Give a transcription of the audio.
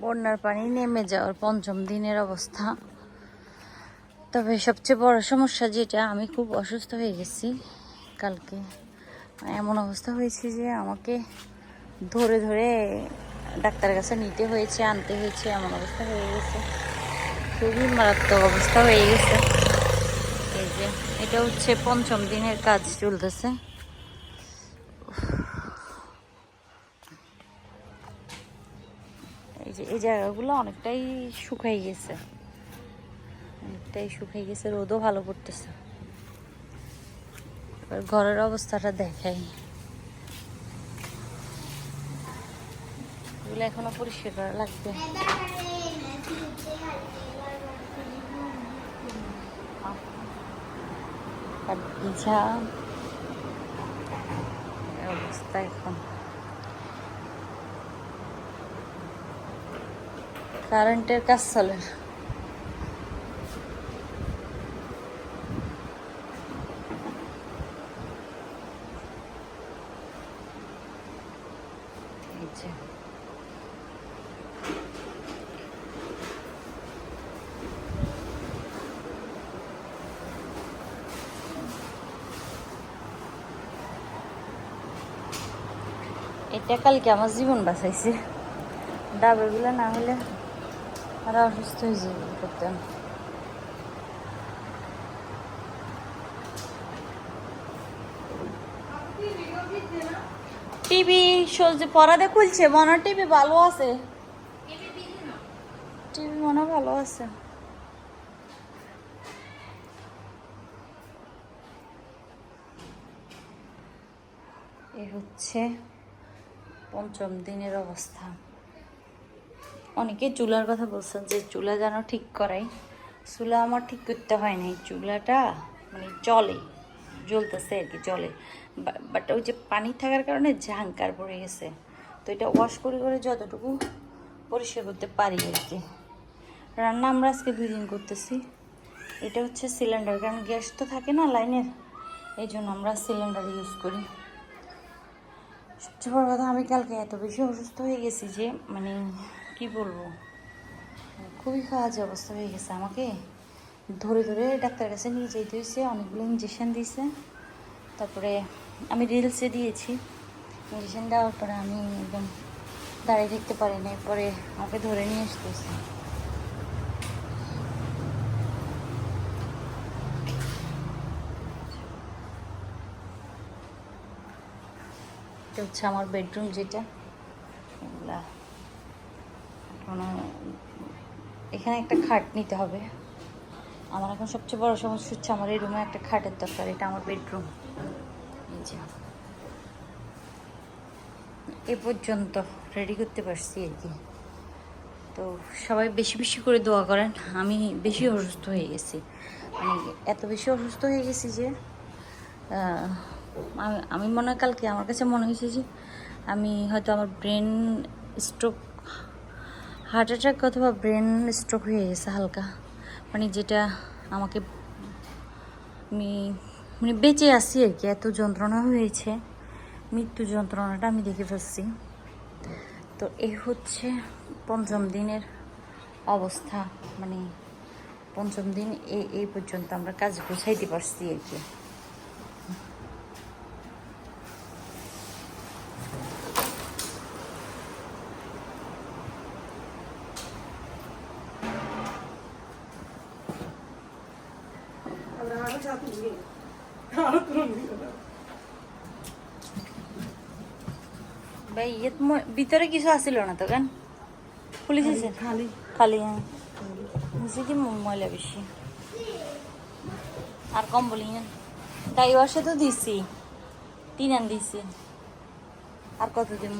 বন্যার পানি নেমে যাওয়ার পঞ্চম দিনের অবস্থা। তবে সবচেয়ে বড় সমস্যা যেটা, আমি খুব অসুস্থ হয়ে গেছি কালকে। মানে এমন অবস্থা হয়েছে যে আমাকে ধরে ধরে ডাক্তারের কাছে নিতে হয়েছে, আনতে হয়েছে, এমন অবস্থা হয়ে গেছে। খুবই মারাত্মক অবস্থা হয়ে গেছে। এই যে, এটা হচ্ছে পঞ্চম দিনের কাজ চলতেছে। এই যে, এই জায়গাগুলো অনেকটাই শুকাই গেছে। অনেকটাই শুকাই গেছে, রোদও ভালো পড়তেছে। এবার ঘরের অবস্থাটা দেখাই। এগুলো এখনও পরিষ্কার করা লাগবে। অবস্থা এখন। কারেন্টের কাজ চলে না। এটা কালকে আমার জীবন বাঁচাইছে ডাবেগুলো না হলে আর অসুস্থ হয়ে যাবে করতাম টিভি সবজি পরাদে খুলছে, মনে টিভি ভালো আছে। টিভি মনে ভালো আছে। এ হচ্ছে পঞ্চম দিনের অবস্থা। অনেকে চুলার কথা বলছেন যে চুলা যেন ঠিক করাই চুলা আমার ঠিক করতে হয় নাই। চুলাটা মানে চলে জ্বলতেছে আর কি চলে বাট ওই যে পানি থাকার কারণে ঝাঙ্কার পড়ে গেছে। তো এটা ওয়াশ করে করে যতটুকু পরিষ্কার করতে পারি আর কি। রান্না আমরা আজকে দুই দিন করতেছি। এটা হচ্ছে সিলিন্ডার কারণ গ্যাস তো থাকে না লাইনের এই জন্য আমরা সিলিন্ডার ইউজ করি। সবচেয়ে বড় কথা, আমি কালকে এত বেশি অসুস্থ হয়ে গেছি যে মানে কি বলব? খুবই খাওয়াজ অবস্থা হয়ে গেছে আমাকে। ধরে ধরে ডাক্তারের কাছে নিয়ে যেতে হয়েছে অনেকগুলো ইঞ্জেকশন দিয়েছে তারপরে আমি রিলসে দিয়েছি। ইঞ্জেকশন দেওয়ার পরে আমি একদম দাঁড়িয়ে দেখতে পারি না পরে আমাকে ধরে নিয়ে আসতেছে হচ্ছে আমার বেডরুম যেটা। এগুলা এখনও এখানে একটা খাট নিতে হবে। আমার এখন সবচেয়ে বড় সমস্যা হচ্ছে আমার এই রুমে একটা খাটের দরকার, এটা আমার বেডরুম। এ পর্যন্ত রেডি করতে পারছি আর কি। তো সবাই বেশি বেশি করে দোয়া করেন, আমি বেশি অসুস্থ হয়ে গেছি। মানে এত বেশি অসুস্থ হয়ে গেছি যে আমি আমি মনে হয় কালকে, আমার কাছে মনে হয়েছে যে, আমি হয়তো আমার ব্রেন স্ট্রোক হার্ট অ্যাটাক অথবা ব্রেন স্ট্রোক হয়ে গেছে হালকা। মানে যেটা আমাকে আমি মানে বেঁচে আছি আর কি, এত যন্ত্রণা হয়েছে, মৃত্যু যন্ত্রণাটা আমি দেখে ফেলছি। তো এই হচ্ছে পঞ্চম দিনের অবস্থা মানে পঞ্চম দিন এই এই পর্যন্ত আমরা কাজ গুছাইতে পারছি আর কি। ভাই ভিতরে কিছু আসছিল না তো কেন পুলিশ আছে খালি খালি হ্যাঁ নিচে কি ময়লা বেশি আর কম বলি না তাই ওর সাথে দিছি তিন আন দিছি আর কত দিন